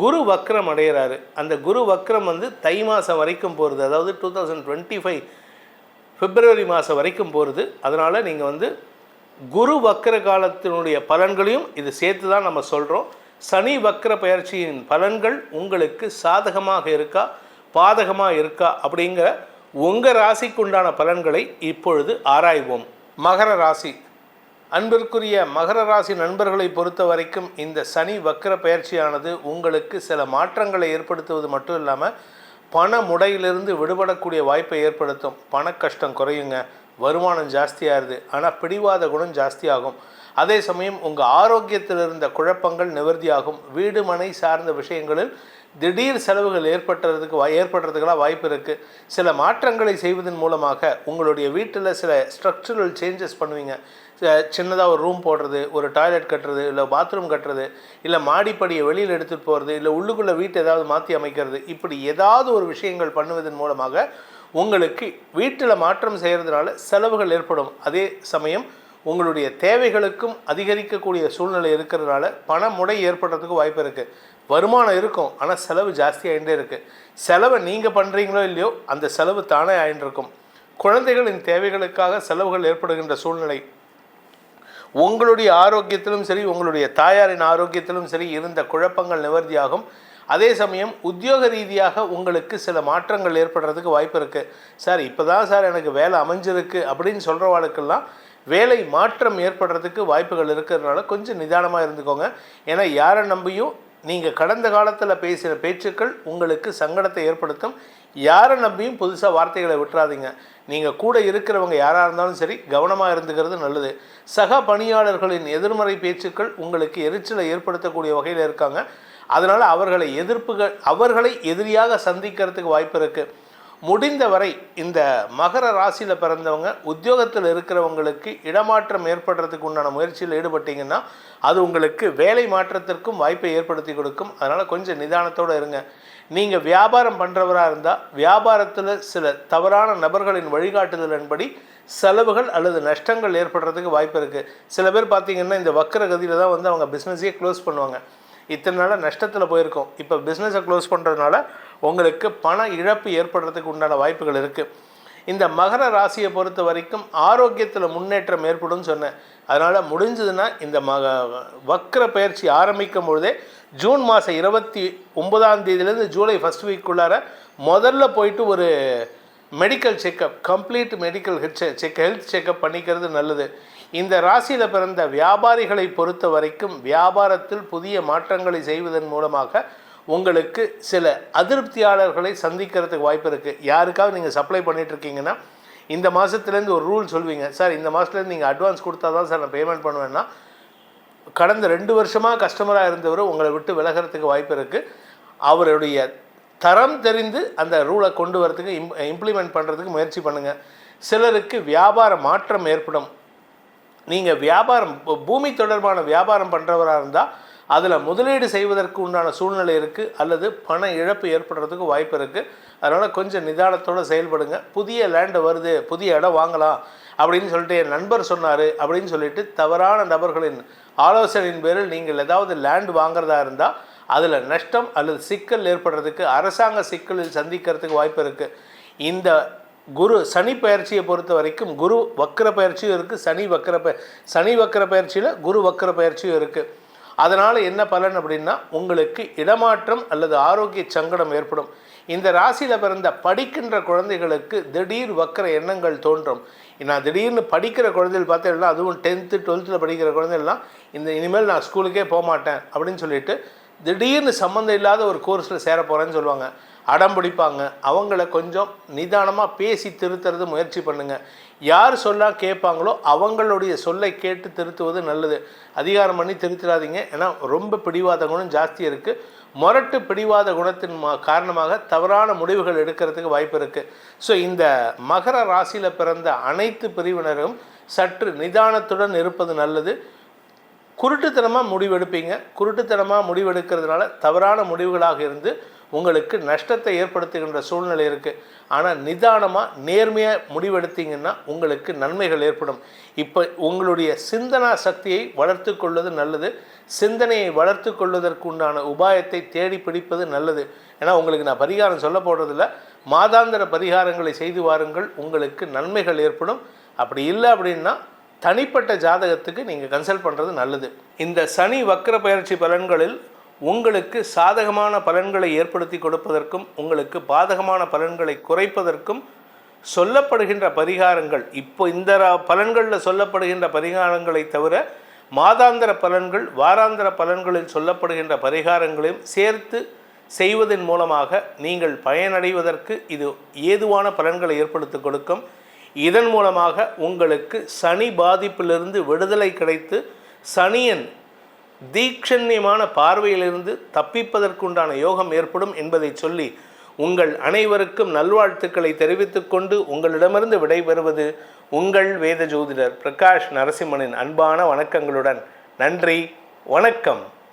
குரு வக்ரம் அடைகிறாரு அந்த குரு வக்ரம் வந்து தை மாதம் வரைக்கும் போகிறது அதாவது two thousand twenty five February மாதம் வரைக்கும் போகிறது அதனால் நீங்கள் வந்து குரு வக்ர காலத்தினுடைய பலன்களையும் இது சேர்த்து தான் நம்ம சொல்கிறோம் சனி வக்ர பயிற்சியின் பலன்கள் உங்களுக்கு சாதகமாக இருக்கா பாதகமாக இருக்கா அப்படிங்கிற உங்கள் ராசிக்குண்டான பலன்களை இப்பொழுது ஆராய்வோம். மகர ராசி. அன்பிற்குரிய மகர ராசி நண்பர்களை பொறுத்த வரைக்கும் இந்த சனி வக்கர பயிற்சியானது உங்களுக்கு சில மாற்றங்களை ஏற்படுத்துவது மட்டும் இல்லாமல் பண முடையிலிருந்து விடுபடக்கூடிய வாய்ப்பை ஏற்படுத்தும். பண கஷ்டம் குறையுங்க. வருமானம் ஜாஸ்தியாகுது ஆனால் பிடிவாத குணம் ஜாஸ்தியாகும். அதே சமயம் உங்கள் ஆரோக்கியத்தில் இருந்த குழப்பங்கள் நிவர்த்தியாகும். வீடு மனை சார்ந்த விஷயங்களில் திடீர் செலவுகள் ஏற்பட்டுறதுக்கு வா ஏற்படுறதுக்கெல்லாம் வாய்ப்பு இருக்குது சில மாற்றங்களை செய்வதன் மூலமாக உங்களுடைய வீட்டில் சில ஸ்ட்ரக்சரல் சேஞ்சஸ் பண்ணுவீங்க. சின்னதாக ஒரு ரூம் போடுறது ஒரு டாய்லெட் கட்டுறது இல்லை பாத்ரூம் கட்டுறது இல்லை மாடிப்படியை வெளியில் எடுத்துகிட்டு போகிறது இல்லை உள்ளுக்குள்ளே வீட்டை ஏதாவது மாற்றி அமைக்கிறது இப்படி ஏதாவது ஒரு விஷயங்கள் பண்ணுவதன் மூலமாக உங்களுக்கு வீட்டில் மாற்றம் செய்கிறதுனால செலவுகள் ஏற்படும். அதே சமயம் உங்களுடைய தேவைகளுக்கும் அதிகரிக்கக்கூடிய சூழ்நிலை இருக்கிறதுனால பண முடை ஏற்படுறதுக்கு வாய்ப்பு இருக்குது வருமானம் இருக்கும் ஆனால் செலவு ஜாஸ்தி ஆகிட்டே இருக்குது செலவை நீங்கள் பண்ணுறீங்களோ இல்லையோ அந்த செலவு தானே ஆயின்னு இருக்கும் குழந்தைகளின் தேவைகளுக்காக செலவுகள் ஏற்படுகின்ற சூழ்நிலை உங்களுடைய ஆரோக்கியத்திலும் சரி உங்களுடைய தாயாரின் ஆரோக்கியத்திலும் சரி இருந்த குழப்பங்கள் நிவர்த்தியாகும். அதே சமயம் உத்தியோக ரீதியாக உங்களுக்கு சில மாற்றங்கள் ஏற்படுறதுக்கு வாய்ப்பு இருக்குது சார் இப்போ தான் சார் எனக்கு வேலை அமைஞ்சிருக்கு அப்படின்னு சொல்கிறவாளுக்கெல்லாம் வேலை மாற்றம் ஏற்படுறதுக்கு வாய்ப்புகள் இருக்கிறதுனால கொஞ்சம் நிதானமாக இருந்துக்கோங்க. ஏன்னா யாரை நம்பியும் நீங்கள் கடந்த காலத்தில் பேசின பேச்சுக்கள் உங்களுக்கு சங்கடத்தை ஏற்படுத்தும். யாரை நம்பியும் புதுசாக வார்த்தைகளை விட்டுறாதீங்க. நீங்கள் கூட இருக்கிறவங்க யாராக இருந்தாலும் சரி கவனமாக இருந்துக்கிறது நல்லது. சக பணியாளர்களின் எதிர்மறை பேச்சுக்கள் உங்களுக்கு எரிச்சலை ஏற்படுத்தக்கூடிய வகையில் இருக்காங்க. அதனால் அவர்களை எதிர்ப்புகள் அவர்களை எதிரியாக சந்திக்கிறதுக்கு வாய்ப்பு இருக்குது முடிந்தவரை இந்த மகர ராசியில் பிறந்தவங்க உத்தியோகத்தில் இருக்கிறவங்களுக்கு இடமாற்றம் ஏற்படுறதுக்கு உண்டான முயற்சியில் ஈடுபட்டீங்கன்னா அது உங்களுக்கு வேலை மாற்றத்திற்கும் வாய்ப்பை ஏற்படுத்தி கொடுக்கும். அதனால் கொஞ்சம் நிதானத்தோடு இருங்க. நீங்கள் வியாபாரம் பண்ணுறவராக இருந்தால் வியாபாரத்தில் சில தவறான நபர்களின் வழிகாட்டுதலின்படி செலவுகள் அல்லது நஷ்டங்கள் ஏற்படுறதுக்கு வாய்ப்பு இருக்குது சில பேர் பார்த்தீங்கன்னா இந்த வக்கர கதியில் தான் வந்து அவங்க பிஸ்னஸையே க்ளோஸ் பண்ணுவாங்க. இத்தனை நாளாக நஷ்டத்தில் போயிருக்கோம். இப்போ பிஸ்னஸை க்ளோஸ் பண்ணுறதுனால உங்களுக்கு பண இழப்பு ஏற்படுறதுக்கு உண்டான வாய்ப்புகள் இருக்குது இந்த மகர ராசியை பொறுத்த வரைக்கும் ஆரோக்கியத்தில் முன்னேற்றம் ஏற்படும்னு சொன்னேன். அதனால் முடிஞ்சதுன்னா இந்த மக வக்ர பயிற்சி ஆரம்பிக்கும் பொழுதே ஜூன் மாதம் இருபத்தி ஒன்பதாம் தேதியிலேருந்து ஜூலை ஃபஸ்ட் வீக்குள்ளார முதல்ல போயிட்டு ஒரு medical checkup complete medical check health checkup பண்ணிக்கிறது நல்லது. இந்த ராசியில் பிறந்த வியாபாரிகளை பொறுத்த வரைக்கும் வியாபாரத்தில் புதிய மாற்றங்களை செய்வதன் மூலமாக உங்களுக்கு சில அதிருப்தியாளர்களை சந்திக்கிறதுக்கு வாய்ப்பு இருக்குது யாருக்காவது நீங்கள் சப்ளை பண்ணிகிட்ருக்கீங்கன்னா இந்த மாதத்துலேருந்து ஒரு ரூல் சொல்வீங்க. சார் இந்த மாதத்துலேருந்து நீங்கள் அட்வான்ஸ் கொடுத்தா தான் சார் நான் பேமெண்ட் பண்ணுவேன்னா கடந்த ரெண்டு வருஷமாக கஸ்டமராக இருந்தவர் உங்களை விட்டு விலகிறதுக்கு வாய்ப்பு இருக்குது அவருடைய தரம் தெரிந்து அந்த ரூலை கொண்டு வரதுக்கு இம் இம்ப்ளிமெண்ட் பண்ணுறதுக்கு முயற்சி பண்ணுங்கள் சிலருக்கு வியாபார மாற்றம் ஏற்படும். நீங்கள் வியாபாரம் பூமி தொடர்பான வியாபாரம் பண்ணுறவராக இருந்தால் அதில் முதலீடு செய்வதற்கு உண்டான சூழ்நிலை இருக்குது அல்லது பண இழப்பு ஏற்படுறதுக்கு வாய்ப்பு இருக்குது அதனால் கொஞ்சம் நிதானத்தோடு செயல்படுங்க. புதிய லேண்டு வருது புதிய இடம் வாங்கலாம் அப்படின்னு சொல்லிட்டு என் நண்பர் சொன்னார் அப்படின்னு சொல்லிட்டு தவறான நபர்களின் ஆலோசனையின் பேரில் நீங்கள் ஏதாவது லேண்ட் வாங்குறதா இருந்தால் அதில் நஷ்டம் அல்லது சிக்கல் ஏற்படுறதுக்கு அரசாங்க சிக்கலில் சந்திக்கிறதுக்கு வாய்ப்பு இருக்குது இந்த குரு சனி பயிற்சியை பொறுத்த வரைக்கும் குரு வக்கர பயிற்சியும் இருக்குது சனி வக்கர பய சனி வக்கர பயிற்சியில் குரு வக்கர பயிற்சியும் இருக்குது அதனால் என்ன பலன் அப்படின்னா உங்களுக்கு இடமாற்றம் அல்லது ஆரோக்கிய சங்கடம் ஏற்படும். இந்த ராசியில் பிறந்த படிக்கின்ற குழந்தைகளுக்கு திடீர் வக்கர எண்ணங்கள் தோன்றும். நான் திடீர்னு படிக்கிற குழந்தைகள் பார்த்தேன்னா அதுவும் டென்த்து டுவெல்த்தில் படிக்கிற குழந்தைகள்லாம் இந்த இனிமேல் நான் ஸ்கூலுக்கே போக மாட்டேன் அப்படின்னு சொல்லிட்டு திடீர்னு சம்மந்தம் இல்லாத ஒரு கோர்ஸில் சேர போகிறேன்னு சொல்லுவாங்க. அடம் பிடிப்பாங்க. அவங்கள கொஞ்சம் நிதானமாக பேசி திருத்துறது முயற்சி பண்ணுங்கள் யார் சொல்லா கேட்பாங்களோ அவங்களுடைய சொல்லை கேட்டு திருத்துவது நல்லது. அதிகாரம் பண்ணி திருத்திடாதீங்க ஏன்னா ரொம்ப பிடிவாத குணம் ஜாஸ்தி இருக்குது முரட்டு பிடிவாத குணத்தின் மா காரணமாக தவறான முடிவுகள் எடுக்கிறதுக்கு வாய்ப்பு இருக்குது ஸோ இந்த மகர ராசியில் பிறந்த அனைத்து பிரிவினரும் சற்று நிதானத்துடன் இருப்பது நல்லது. குருட்டுத்தனமாக முடிவெடுப்பீங்க. குருட்டுத்தனமாக முடிவெடுக்கிறதுனால தவறான முடிவுகளாக இருந்து உங்களுக்கு நஷ்டத்தை ஏற்படுத்துகின்ற சூழ்நிலை இருக்குது ஆனால் நிதானமாக நேர்மையாக முடிவெடுத்தீங்கன்னா உங்களுக்கு நன்மைகள் ஏற்படும். இப்போ உங்களுடைய சிந்தனா சக்தியை வளர்த்து கொள்வது நல்லது. சிந்தனையை வளர்த்து கொள்வதற்கு உண்டான உபாயத்தை தேடி பிடிப்பது நல்லது. ஏன்னா உங்களுக்கு நான் பரிகாரம் சொல்ல போடுறதில்ல மாதாந்திர பரிகாரங்களை செய்து வாருங்கள். உங்களுக்கு நன்மைகள் ஏற்படும். அப்படி இல்லை அப்படின்னா தனிப்பட்ட ஜாதகத்துக்கு நீங்கள் கன்சல்ட் பண்ணுறது நல்லது. இந்த சனி வக்கர பயிற்சி பலன்களில் உங்களுக்கு சாதகமான பலன்களை ஏற்படுத்தி கொடுப்பதற்கும் உங்களுக்கு பாதகமான பலன்களை குறைப்பதற்கும் சொல்லப்படுகின்ற பரிகாரங்கள் இப்போ இந்த ரா- பலன்களில் சொல்லப்படுகின்ற பரிகாரங்களை தவிர மாதாந்திர பலன்கள் வாராந்திர பலன்களில் சொல்லப்படுகின்ற பரிகாரங்களையும் சேர்த்து செய்வதன் மூலமாக நீங்கள் பயனடைவதற்கு இது ஏதுவான பலன்களை ஏற்படுத்தி கொடுக்கும். இதன் மூலமாக உங்களுக்கு சனி பாதிப்பிலிருந்து விடுதலை கிடைத்து சனியன் தீக்ஷண்யமான பார்வையிலிருந்து தப்பிப்பதற்குண்டான யோகம் ஏற்படும் என்பதை சொல்லி உங்கள் அனைவருக்கும் நல்வாழ்த்துக்களை தெரிவித்துக்கொண்டு உங்களிடமிருந்து விடைபெறுவது உங்கள் வேத ஜோதிடர் பிரகாஷ் நரசிம்மனின் அன்பான வணக்கங்களுடன். நன்றி வணக்கம்.